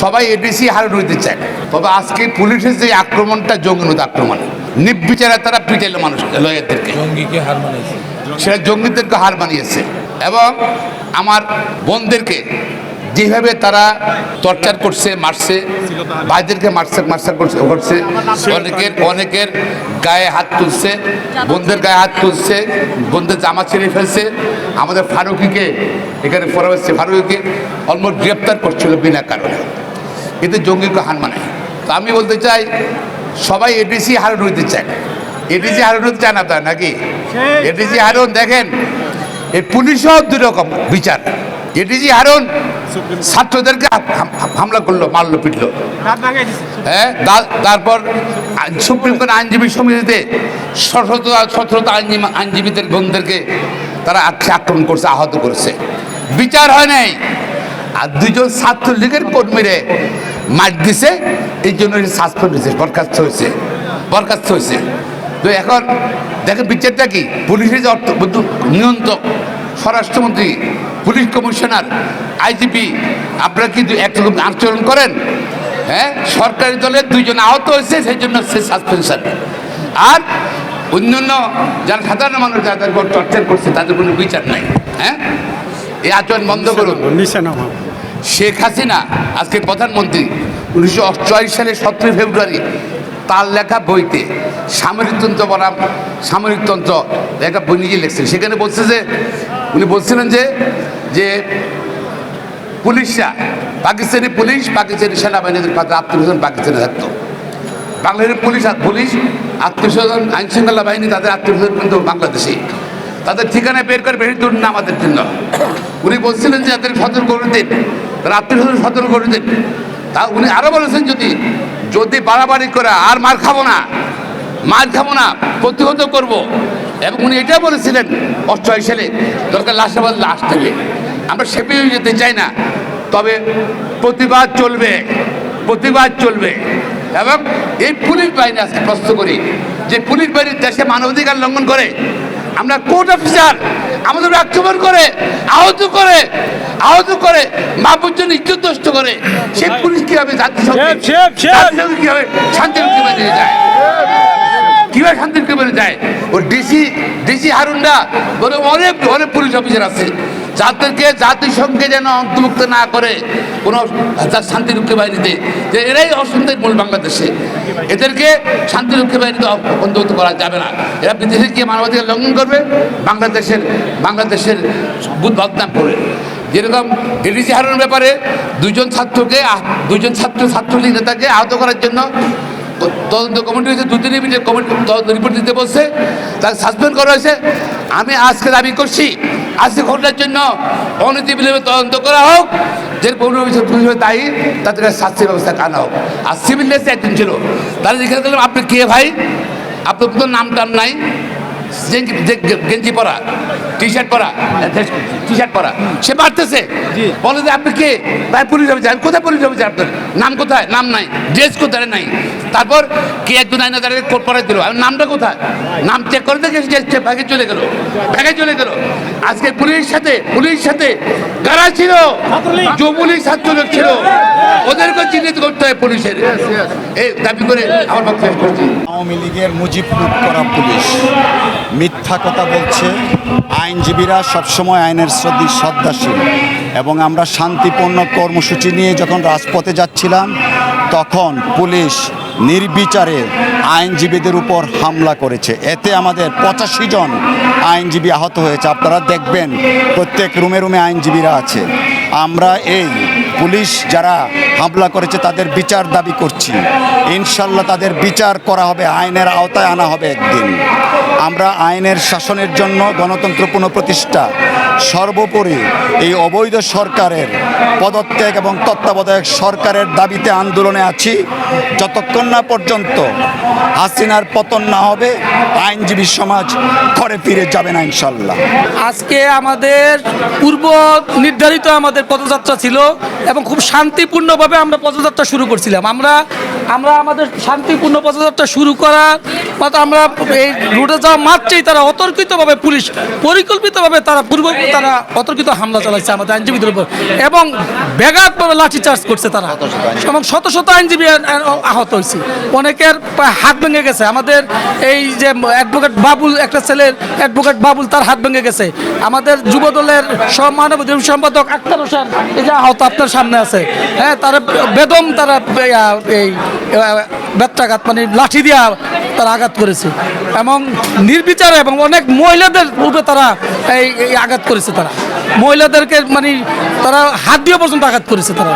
সবাই এডিসি হারে রইতে চায়। তবে আজকে পুলিশের যে আক্রমণটা জঙ্গিনত আক্রমণ। নির্বিচারে তারা পিটাইল মানুষ লয়ারদেরকে। জঙ্গিকে হার মানাইছে সেটা জঙ্গিদেরকে হার মানিয়েছে। এবং আমার বোনদেরকে যেভাবে তারা টর্চার করছে মারছে ভাইদেরকে মারছে মারছে করছে করছে অনেকের অনেকের গায়ে হাত তুলছে বোনদের গায়ে হাত তুলছে বোনদের জামা ছিঁড়ে ফেলছে। আমাদের ফারুকিকে এখানে পড়া হচ্ছে ফারুকিকে অলমোস্ট গ্রেপ্তার করছিল বিনা কারণে। কিন্তু জঙ্গিকে হার মানে তো আমি বলতে চাই সবাই এডিসি হারণ হইতে চায় এডিসি হারণ হতে চায় না তাই নাকি? এডিসি হারণ দেখেন এই পুলিশও দুই রকম বিচার এডিসি হারণ ছাত্রদেরকে হাম- হাম- হামলা করল মারলো পিটলো। হ্যাঁ তারপর সুপ্রিম কোর্ট আইনজীবী সমিতিতে সশস্ত্র সশস্ত্র আইনজীবী আইনজীবীদের বোনদেরকে তারা আক্রমণ করছে আহত করেছে। বিচার হয় নাই। আর দুজন ছাত্রলীগের কর্মীরে মার দিছে এই জন্য সাসপেন্ড হয়েছে বরখাস্ত হয়েছে বরখাস্ত হয়েছে। তো এখন দেখেন বিচারটা কি? পুলিশের যে অর্থ নিয়ন্ত্রক স্বরাষ্ট্রমন্ত্রী পুলিশ কমিশনার আইজিপি আপনারা কিন্তু একরকম আচরণ করেন? হ্যাঁ? সরকারি দলের দুইজন আহত হয়েছে সেই জন্য সে সাসপেনশন আর অন্যান্য যারা সাধারণ মানুষ যাদের উপর টর্চার করছে তাদের কোনো বিচার নাই। হ্যাঁ? এই আচরণ বন্ধ করুন। শেখ হাসিনা, আজকে প্রধানমন্ত্রী, উনিশশো অষ্টআশি সালের সতেরোই ফেব্রুয়ারি, তার লেখা বইতে সামরিকতন্ত্র বনাম, সামরিকতন্ত্র লেখা বই নিজে লিখছেন। সেখানে বলছে যে, উনি বলছিলেন যে যে পুলিশরা, পাকিস্তানি পুলিশ, পাকিস্তানি সেনাবাহিনীদের কাছে আত্মীয় পাকিস্তানে থাকতো। বাংলাদেশের পুলিশ আর পুলিশ আত্মীয়স্বজন আইন শৃঙ্খলা বাহিনী, তাদের আত্মীয়স্বজন কিন্তু বাংলাদেশি তাদের ঠিকানা বের করে বেশি দূর না আমাদের জন্য। উনি বলছিলেন যে তাদের সতর্ক করে দিন। তার আত্মীয়স্বজন সতর্ক করে দিন। তা উনি আরও বলেছেন যদি যদি বাড়াবাড়ি করে আর মার খাব না, মার খাব না, প্রতিহত করব। এবং উনি এটা বলেছিলেন অষ্টআশি সালে, দরকার লাশাবাদ লাশ থেকে। আমরা সেপে যেতে চাই না। তবে প্রতিবাদ চলবে প্রতিবাদ চলবে। এবং এই পুলিশ বাহিনী আজকে প্রশ্ন করি যে পুলিশ বাহিনীর দেশে মানবাধিকার লঙ্ঘন করে আমরা কোর্ট অফিসার আমাদের আক্রমণ করে আহত করে আহত করে মা পর্যন্ত ইজ্জত নষ্ট করে। সে পুলিশ কীভাবে জাতিসংঘে কীভাবে শান্তির কীভাবে নিয়ে যায়? কীভাবে শান্তির কীভাবে যায়? ও ডিসি ডিসি হারুন্ডা বলে অনেক অনেক পুলিশ অফিসার আছে। যাদেরকে জাতিসংঘে যেন অন্তর্ভুক্ত না করে কোনো শান্তিরক্ষী বাহিনীতে। যে এরাই অশান্তির মূল বাংলাদেশে। এদেরকে শান্তিরক্ষী বাহিনীতে অন্তর্ভুক্ত করা যাবে না। এরা বিদেশে গিয়ে মানবাধিকার লঙ্ঘন করবে, বাংলাদেশের বাংলাদেশের বুধ বদনাম করবে। যেরকম এডিসি হারুনের ব্যাপারে দুজন ছাত্রকে দুজন ছাত্র, ছাত্রলীগ নেতাকে আহত করার জন্য তদন্ত কমিটি হয়েছে দু তিন মিনিটের কমিটি তদন্ত রিপোর্ট দিতে বলছে। তাকে সাসপেন্ড করা হয়েছে। আমি আজকে দাবি করছি আজকে ঘটনার জন্য অনীতি বিলম্বে তদন্ত করা হোক। যে কোনো পুলিশ তাই তাদের শাস্তির ব্যবস্থা আনা হোক। আর সিভিল নেসে একজন ছিল। তাহলে জিজ্ঞাসা করলাম, আপনি কে ভাই? আপনার নাম টাম নাই। গেঞ্জি পরা টি শার্ট পরা টি শার্ট পরা। সে মারতেছে। বলে যে আপনি কে? ভাই পুলিশ অফিসার আমি কোথায় পুলিশ অফিসার আপনার? নাম কোথায়? নাম নাই। ড্রেস কোথায়? নাই। তারপর কে একজন আইনা দাঁড়িয়ে কোট পরে দিল। নামটা কোথায়? নাম চেক করে দেখে সে ব্যাগে চলে গেল। ব্যাগে চলে গেল। আজকে পুলিশের সাথে পুলিশের সাথে কারা ছিল যুবলীগ ছাত্রলীগ ছিল ওদেরকে চিহ্নিত করতে হয় পুলিশের। এই দাবি করে আমার বক্তব্য করছি। আওয়ামী লীগের মুজিব করা পুলিশ। মিথ্যা কথা বলছে। আইনজীবীরা সবসময় আইনের শ্রদ্ধি, শ্রদ্ধাশীল। এবং আমরা শান্তিপূর্ণ কর্মসূচি নিয়ে যখন রাজপথে যাচ্ছিলাম, তখন পুলিশ নির্বিচারে আইনজীবীদের উপর হামলা করেছে। এতে আমাদের পঁচাশি জন আইনজীবী আহত হয়েছে। আপনারা দেখবেন, প্রত্যেক রুমে রুমে আইনজীবীরা আছে। আমরা এই পুলিশ যারা হামলা করেছে তাদের বিচার দাবি করছি। ইনশাল্লাহ তাদের বিচার করা হবে, আইনের আওতায় আনা হবে একদিন। আমরা আইনের শাসনের জন্য গণতন্ত্র পুনঃপ্রতিষ্ঠা। সর্বোপরি এই অবৈধ সরকারের পদত্যাগ এবং তত্ত্বাবধায়ক সরকারের দাবিতে আন্দোলনে আছি। যতক্ষণ না পর্যন্ত হাসিনার পতন না হবে, আইনজীবী সমাজ ঘরে ফিরে যাবে না ইনশাল্লাহ। আজকে আমাদের পূর্ব নির্ধারিত আমাদের পদযাত্রা ছিল এবং খুব শান্তিপূর্ণভাবে আমরা পদযাত্রা শুরু করছিলাম। আমরা আমরা আমাদের শান্তিপূর্ণ পদযাত্রা শুরু করার মতো আমরা এই রুটে যাওয়া মাত্রই তারা অতর্কিতভাবে পুলিশ, পরিকল্পিতভাবে তারা পূর্ব, তারা অতর্কিত হামলা চালাচ্ছে আমাদের আইনজীবীদের উপর। এবং ব্যাঘাতভাবে লাঠিচার্জ করছে তারা। এবং শত শত আইনজীবী আহত হয়েছে। অনেকের হাত ভেঙে গেছে। আমাদের এই যে অ্যাডভোকেট বাবুল, একটা ছেলের অ্যাডভোকেট বাবুল, তার হাত ভেঙে গেছে। আমাদের যুব দলের মানবাধিকার সম্পাদক আক্তার হোসেন, এই যে আহত আপনার সামনে আছে। হ্যাঁ তারা বেদম, তারা এই ব্যত্রাঘাত মানে লাঠি দিয়া তারা আঘাত করেছে। এবং নির্বিচারে এবং অনেক মহিলাদের উপরে তারা এই আঘাত করেছে তারা। মহিলাদেরকে মানে তারা হাত দিয়ে পর্যন্ত আঘাত করেছে তারা।